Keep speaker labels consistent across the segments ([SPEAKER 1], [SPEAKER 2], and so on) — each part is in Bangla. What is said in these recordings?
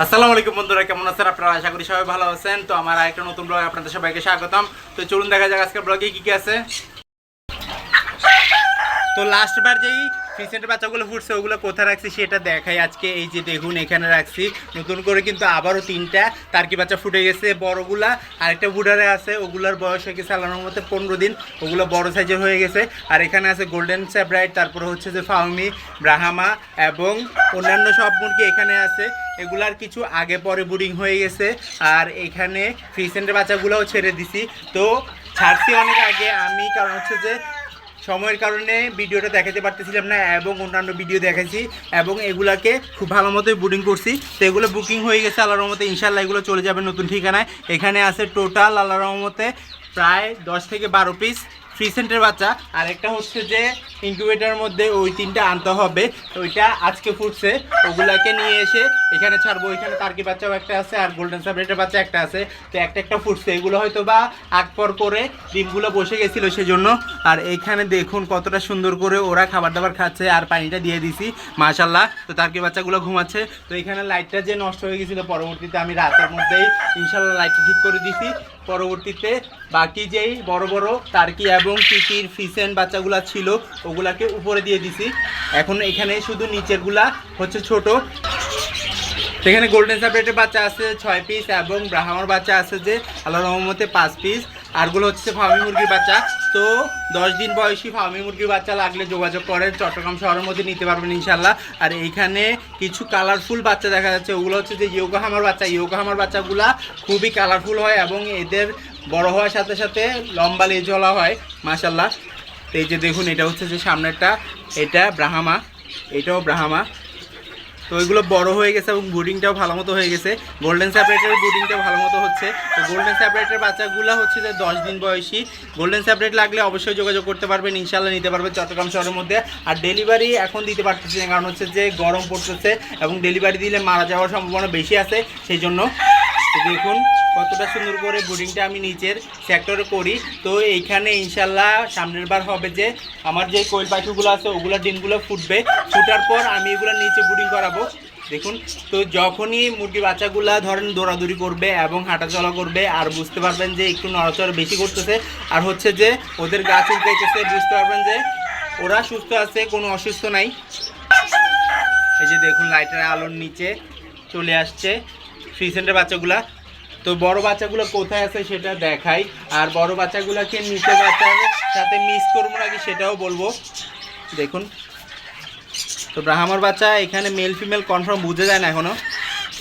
[SPEAKER 1] আসসালামু আলাইকুম বন্ধুরা, কেমন আছেন আপনারা? আশা করি সবাই ভালো আছেন। তো আমার আরেকটা নতুন ব্লগ আপনাদের সবাইকে স্বাগতম। তো চলুন দেখা যাক আজকের ব্লগে কি কি আছে। তো লাস্টবার যেই ফিসেন্টের বাচ্চাগুলো ফুটছে ওগুলো কোথায় রাখছি সেটা দেখাই। আজকে এই যে দেখুন, এখানে রাখছি। নতুন করে কিন্তু আবারও তিনটা। তার্কি বাচ্চা ফুটে গেছে, বড়গুলা। আরেকটা বুডারে আছে, ওগুলার বয়স হয়ে গেছে আল্লাহর মধ্যে পনেরো দিন। ওগুলো বড় সাইজের হয়ে গেছে। আর এখানে আছে গোল্ডেন স্যাব্রাইট তারপরে হচ্ছে যে ফাউমি ব্রাহামা এবং অন্যান্য সব মুরগি এখানে আছে। এগুলার কিছু আগে পরে বুডিং হয়ে গেছে। আর এখানে ফ্রিসেন্টের বাচ্চাগুলোও ছেড়ে দিছি। তো ছাড়ছি অনেক আগে। আমি কারণ হচ্ছে যে সময়ের কারণে ভিডিওটা দেখাতে পারতেছিলাম না এবং অন্যান্য ভিডিও দেখেছি এবং এগুলাকে খুব ভালো মতোই বুকিং করছি। তো এগুলো বুকিং হয়ে গেছে আল্লাহ রহমতে। ইনশাল্লাহ এগুলো চলে যাবে নতুন ঠিকানায়। এখানে আছে টোটাল আল্লাহ রহমতে প্রায় দশ থেকে বারো পিস ফ্রি সেন্টের বাচ্চা। আর একটা হচ্ছে যে ইনকিউবেটারের মধ্যে ওই তিনটা আনতে হবে। ওইটা আজকে ফুটছে। ওগুলাকে নিয়ে এসে এখানে ছাড়বো। এখানে তার্কি বাচ্চাও একটা আছে, আর গোল্ডেন সাবরেটের বাচ্চা একটা আছে। তো একটা একটা ফুটছে। এগুলো হয়তো বা আগ পর করে ডিমগুলো বসে গেছিল সেজন্য। আর এইখানে দেখুন কতটা সুন্দর করে ওরা খাবার দাবার খাচ্ছে। আর পানিটা দিয়ে দিছি। মাশাল্লাহ তো তার্কি বাচ্চাগুলো ঘুমাচ্ছে। তো এখানে লাইটটা যে নষ্ট হয়ে গেছিল পরবর্তীতে আমি রাতের মধ্যেই ইনশাল্লাহ লাইটটা ঠিক করে দিছি। পরবর্তীতে বাকি যেই বড় বড় টার্কি এবং পিটির, ফিসেন বাচ্চাগুলা ছিল, ওগুলাকে উপরে দিয়ে দিছি। এখন এখানে শুধু নিচেরগুলা হচ্ছে ছোট। সেখানে গোল্ডেন সাপরেটের বাচ্চা আছে ছয় পিস এবং ব্রাহ্মণ বাচ্চা আছে যে আল্লাহ রহমতে পাঁচ পিস আরগুলো হচ্ছে ফার্মি মুরগির বাচ্চা। তো দশ দিন বয়সী ফার্মি মুরগির বাচ্চা লাগলে যোগাযোগ করেন, চট্টগ্রাম শহরের মধ্যে নিতে পারবেন ইনশাল্লাহ আর এইখানে কিছু কালারফুল বাচ্চা দেখা যাচ্ছে, ওগুলো হচ্ছে যে ইয়োগা হামার বাচ্চা। ইয়োগা হামার বাচ্চাগুলা খুবই কালারফুল হয় এবং এদের বড় হওয়ার সাথে সাথে লম্বা লেজওয়ালা হয় মাশাল্লাহ তো এই যে দেখুন, এটা হচ্ছে যে সামনেরটা, এটা ব্রাহামা, এটাও ব্রাহামা। তো ওইগুলো বড় হয়ে গেছে এবং বুডিংটাও ভালো মতো হয়ে গেছে। গোল্ডেন স্যাপারেটের বুডিংটাও ভালো মতো হচ্ছে। তো গোল্ডেন স্যাপারেটের বাচ্চাগুলো হচ্ছে যে দশ দিন বয়সী। গোল্ডেন স্যাপারেট লাগলে অবশ্যই যোগাযোগ করতে পারবেন ইনশাল্লাহ নিতে পারবেন চট্টগ্রাম শহরের মধ্যে। আর ডেলিভারি এখন দিতে পারতেছি না, কারণ হচ্ছে যে গরম পড়তেছে এবং ডেলিভারি দিলে মারা যাওয়ার সম্ভাবনা বেশি আছে, সেই জন্য। দেখুন কতটা সুন্দর করে বোর্ডিংটা আমি নিচের সেক্টরে করি। তো এইখানে ইনশাল্লাহ সামনের বার হবে যে আমার যে কোয়েল পাখিগুলো আছে, ওগুলো ডিমগুলো ফুটবে। ফুটার পর আমি এগুলো নিচে বুডিং করাবো। দেখুন, তো যখনই মুরগি বাচ্চাগুলা ধরেন দৌড়াদৌড়ি করবে এবং হাঁটাচলা করবে, আর বুঝতে পারবেন যে একটু নড়াচড়া বেশি করতেছে, আর হচ্ছে যে ওদের গা চুলকাইতেছে, বুঝতে পারবেন যে ওরা সুস্থ আছে, কোনো অসুস্থ নাই। এই যে দেখুন লাইটের আলোর নিচে চলে আসছে। ফ্রিসেন্টের বাচ্চাগুলা তো বড় বাচ্চাগুলো কোথায় আছে সেটা দেখাই। আর বড় বাচ্চাগুলোকে নিচে বাচ্চার সাথে মিস করব নাকি সেটাও বলব। দেখুন। তো ব্রাহ্মর বাচ্চা, এখানে মেল ফিমেল কনফার্ম বুঝে যায় না এখনও।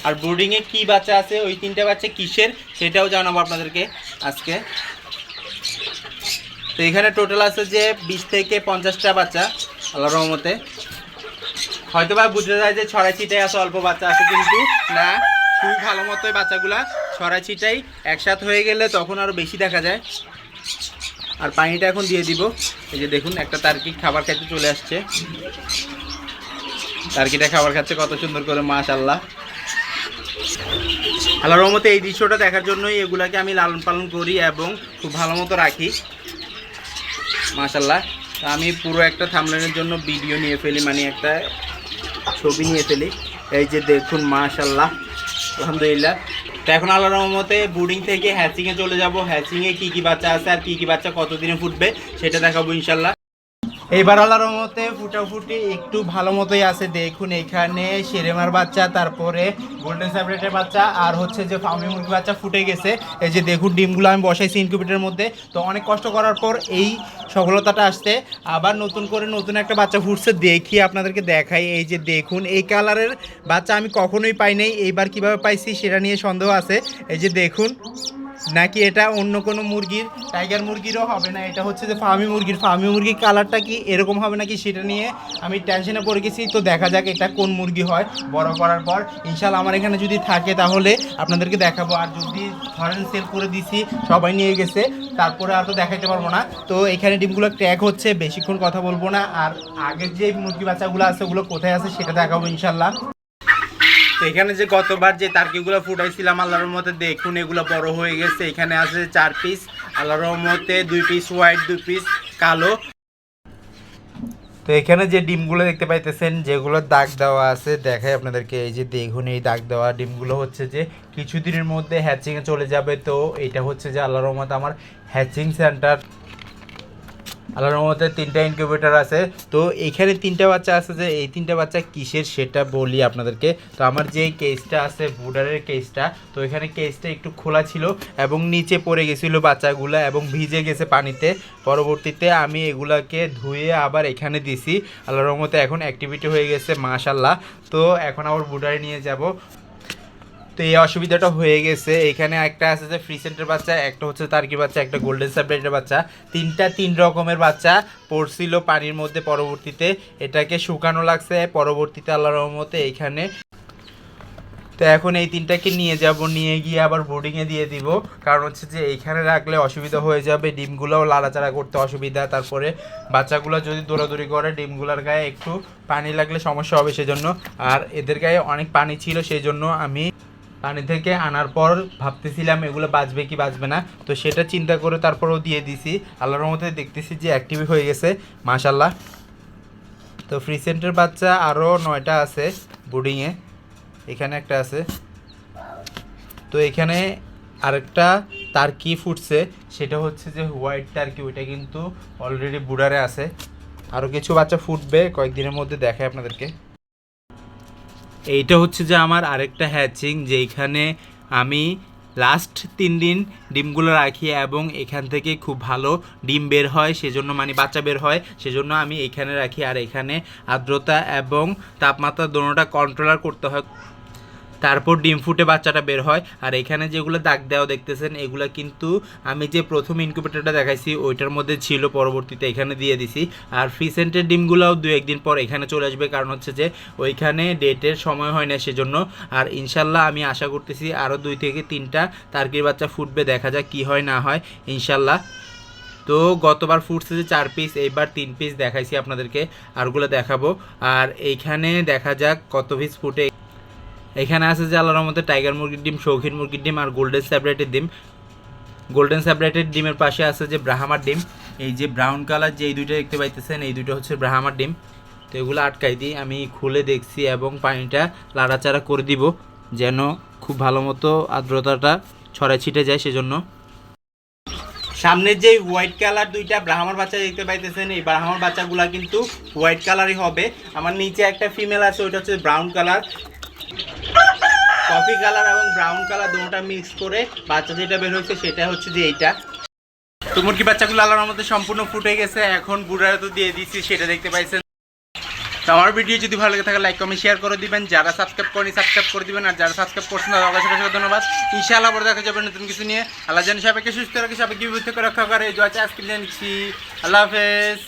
[SPEAKER 1] আর বোর্ডিংয়ে কি বাচ্চা আছে, ওই তিনটে বাচ্চা কিসের, সেটাও জানাব আপনাদেরকে আজকে। তো এখানে টোটাল আছে যে বিশ থেকে পঞ্চাশটা বাচ্চা আল্লাহ রহমতে। হয়তো বা বুঝতে যায় যে ছড়াই ছিটাই আছে, অল্প বাচ্চা আছে কিন্তু না। খুবই ভালো মতোই বাচ্চাগুলা ছড়াই ছিটাই একসাথে হয়ে গেলে তখন আরও বেশি দেখা যায়। আর পানিটা এখন দিয়ে দিব। এই যে দেখুন, একটা তার্কিক খাবার খাইতে চলে আসছে। তার্কিটা খাবার খাচ্ছে, কত সুন্দর করে মাশাল্লাহ আল্লাহ রহমতে এই দৃশ্যটা দেখার জন্যই এগুলাকে আমি লালন পালন করি এবং খুব ভালো মতো রাখি। মাশাল্লাহ আমি পুরো একটা থামলানের জন্য ভিডিও নিয়ে ফেলি মানে একটা ছবি নিয়ে ফেলি। এই যে দেখুন মাশাল্লাহ আলহামদুলিল্লাহ। তো এখন আল্লাহ রহমতে বোর্ডিং থেকে হ্যাচিংয়ে চলে যাব। হ্যাচিংয়ে কী কী বাচ্চা আছে আর কী কী বাচ্চা কতদিনে ফুটবে সেটা দেখাবো ইনশাল্লাহ এইবার আল্লাহর রহমতে ফুটাফুটি একটু ভালো মতোই আছে। দেখুন এখানে সেরেমার বাচ্চা, তারপরে গোল্ডেন স্যাপারেটের বাচ্চা, আর হচ্ছে যে ফার্মি মুরগি বাচ্চা ফুটে গেছে। এই যে দেখুন, ডিমগুলো আমি বসাইছি ইনকিউবেটারের মধ্যে। তো অনেক কষ্ট করার পর এই সফলতাটা আসছে। আবার নতুন করে নতুন একটা বাচ্চা ফুটছে দেখি আপনাদেরকে দেখাই। এই যে দেখুন, এই কালারের বাচ্চা আমি কখনোই পাই নাই। এইবার কীভাবে পাইছি সেটা নিয়ে সন্দেহ আছে। এই যে দেখুন নাকি এটা অন্য কোনো মুরগির? টাইগার মুরগিরও হবে না, এটা হচ্ছে যে ফার্মি মুরগির। ফার্মি মুরগির কালারটা কি এরকম হবে নাকি সেটা নিয়ে আমি টেনশনে পড়ে গেছি। তো দেখা যাক এটা কোন মুরগি হয়। বড় করার পর ইনশাল্লাহ আমার এখানে যদি থাকে তাহলে আপনাদেরকে দেখাবো। আর যদি ধরেন সেল করে দিছি, সবাই নিয়ে গেছে, তারপরে আর তো দেখাইতে পারব না। তো এখানে ডিমগুলো ট্র্যাক হচ্ছে, বেশিক্ষণ কথা বলব না। আর আগের যে মুরগি বাচ্চাগুলো আছে, ওগুলো কোথায় আছে সেটা দেখাবো ইনশাল্লাহ এখানে যে গতবার যে তার্কিগুলো ফুটাইছিলাম, আল্লাহর রহমতে দেখুন এগুলো বড় হয়ে গেছে। এখানে আছে চার পিস আল্লাহর রহমতে দুই পিস হোয়াইট দুই পিস কালো। তো এখানে যে ডিমগুলো দেখতে পাইতেছেন, যেগুলো দাগ দেওয়া আছে, দেখাই আপনাদেরকে, এই যে দেখুন এই দাগ দেওয়া ডিমগুলো হচ্ছে যে কিছুদিনের মধ্যে হ্যাচিংয়ে চলে যাবে। তো এটা হচ্ছে যে আল্লাহর রহমত আমার হ্যাচিং সেন্টার আল্লাহর রহমতে তিনটা ইনকিউবেটর আছে। তো এখানে তিনটা বাচ্চা আছে যে, এই তিনটা বাচ্চা কিসের সেটা বলি আপনাদেরকে। তো আমার যে কেসটা আছে বুডারের কেসটা তো এখানে কেসটা একটু খোলা ছিল এবং নিচে পড়ে গেছিল বাচ্চাগুলো এবং ভিজে গেছে পানিতে। পরবর্তীতে আমি এগুলাকে ধুয়ে আবার এখানে দিছি। আল্লাহর রহমতে এখন অ্যাক্টিভিটি হয়ে গেছে মাশাল্লাহ তো এখন আবার বুডারে নিয়ে যাব। তো এই অসুবিধাটা হয়ে গেছে। এখানে একটা আছে যে ফ্রি সেন্টার বাচ্চা, একটা হচ্ছে তার্কি বাচ্চা, একটা গোল্ডেন সাবলাইটের বাচ্চা। তিনটা তিন রকমের বাচ্চা পড়ছিল পানির মধ্যে পরবর্তীতে। এটাকে শুকানো লাগছে, পরবর্তীতে আল্লাহ রহমতে এখানে। তো এখন এই তিনটাকে নিয়ে যাব, নিয়ে গিয়ে আবার বোর্ডিংয়ে দিয়ে দিব। কারণ হচ্ছে যে এইখানে রাখলে অসুবিধা হয়ে যাবে, ডিমগুলোও লাড়াচাড়া করতে অসুবিধা। তারপরে বাচ্চাগুলো যদি দৌড়াদৌড়ি করে, ডিমগুলোর গায়ে একটু পানি লাগলে সমস্যা হবে সেজন্য। আর এদের গায়ে অনেক পানি ছিল সেই জন্য আমি পানি থেকে আনার পর ভাবতেছিলাম এগুলো বাঁচবে কি বাঁচবে না। তো সেটা চিন্তা করে তারপরেও দিয়ে দিছি। আল্লাহর মধ্যে দেখতেছি যে অ্যাক্টিভ হয়ে গেছে মাশাল্লাহ তো ফ্রি সেন্টার বাচ্চা আরও নয়টা আছে বোর্ডিংয়ে এখানে একটা আছে। তো এখানে আরেকটা তার কি ফুটছে, সেটা হচ্ছে যে হোয়াইট টার্কি ওইটা কিন্তু অলরেডি বুডারে আছে। আরও কিছু বাচ্চা ফুটবে কয়েকদিনের মধ্যে দেখায় আপনাদেরকে। এইটা হচ্ছে যে আমার আরেকটা হ্যাচিং যেইখানে আমি লাস্ট তিন দিন ডিমগুলো রাখি এবং এখান থেকে খুব ভালো ডিম বের হয়, সেজন্য মানে বাচ্চা বের হয়, সেজন্য আমি এখানে রাখি। আর এখানে আর্দ্রতা এবং তাপমাত্রা দোনোটা কন্ট্রোলার করতে হয়। তারপর ডিম ফুটে বাচ্চাটা বের হয়। আর এখানে যেগুলো দাগ দেওয়া দেখতেছেন, এগুলো কিন্তু আমি যে প্রথম ইনকিউবেটরটা দেখাইছি, ওইটার মধ্যে ছিল, পরবর্তীতে এখানে দিয়ে দিছি। আর ফ্রিসেন্টের ডিমগুলোও দু একদিন পর এখানে চলে আসবে। কারণ হচ্ছে যে, ওইখানে ডেটের সময় হয় না সেজন্য। আর ইনশাল্লাহ আমি আশা করতেছি আরও দুই থেকে তিনটা তার্কির বাচ্চা ফুটবে। দেখা যাক কি হয়, না হয়, ইনশাল্লাহ। তো গতবার ফুটছে যে চার পিস এইবার তিন পিস দেখাইছি আপনাদেরকে আরগুলো দেখাবো। আর এইখানে দেখা যাক কত পিস ফুটে। এখানে আছে যে আল্লাহর মধ্যে টাইগার মুরগির ডিম, শৌখিন মুরগির ডিম আর গোল্ডেন স্যাবরেটের ডিম। গোল্ডেন স্যাবরেটের ডিমের পাশে আছে যে ব্রাহ্মার ডিম। এই যে ব্রাউন কালার যে এই দুইটা দেখতে পাইতেছেন, এই দুটো হচ্ছে ব্রাহ্মার ডিম। তো এগুলো আটকাই দিই, আমি খুলে দেখছি এবং পানিটা লাড়াচাড়া করে দিব যেন খুব ভালো মতো আর্দ্রতাটা ছড়ায় ছিটে যায় সেজন্য। সামনের যে হোয়াইট কালার দুইটা ব্রাহ্মণ বাচ্চা দেখতে পাইতেছেন, এই ব্রাহ্মণ বাচ্চাগুলা কিন্তু হোয়াইট কালারই হবে। আমার নিচে একটা ফিমেল আছে, ওইটা হচ্ছে ব্রাউন কালার। কফি কালার এবং ব্রাউন কালার দুটোটা মিক্স করে বাচ্চা যেটা বের হয়েছে সেটা হচ্ছে যে এইটা। তো মুরগি বাচ্চাগুলো আল্লাহর মধ্যে সম্পূর্ণ ফুটে গেছে, এখন বুড়ারা তো দিয়ে দিচ্ছি, সেটা দেখতে পাইছেন। আমার ভিডিও যদি ভালো লাগে থাকে লাইক কমেন্ট শেয়ার করে দিবেন। যারা সাবস্ক্রাইব করেনি সাবস্ক্রাইব করে দিবেন। আর যারা সাবস্ক্রাইব করছেন তাদের অবশ্যই অসংখ্য ধন্যবাদ। ইনশাআল্লাহ পরে দেখা যাবে নতুন কিছু নিয়ে। আল্লাহ জানি সবাইকে সুস্থ রাখে সবাইকে বিভূত রক্ষা করে এই দোয়া আজকে জানছি আল্লাহ হাফেজ।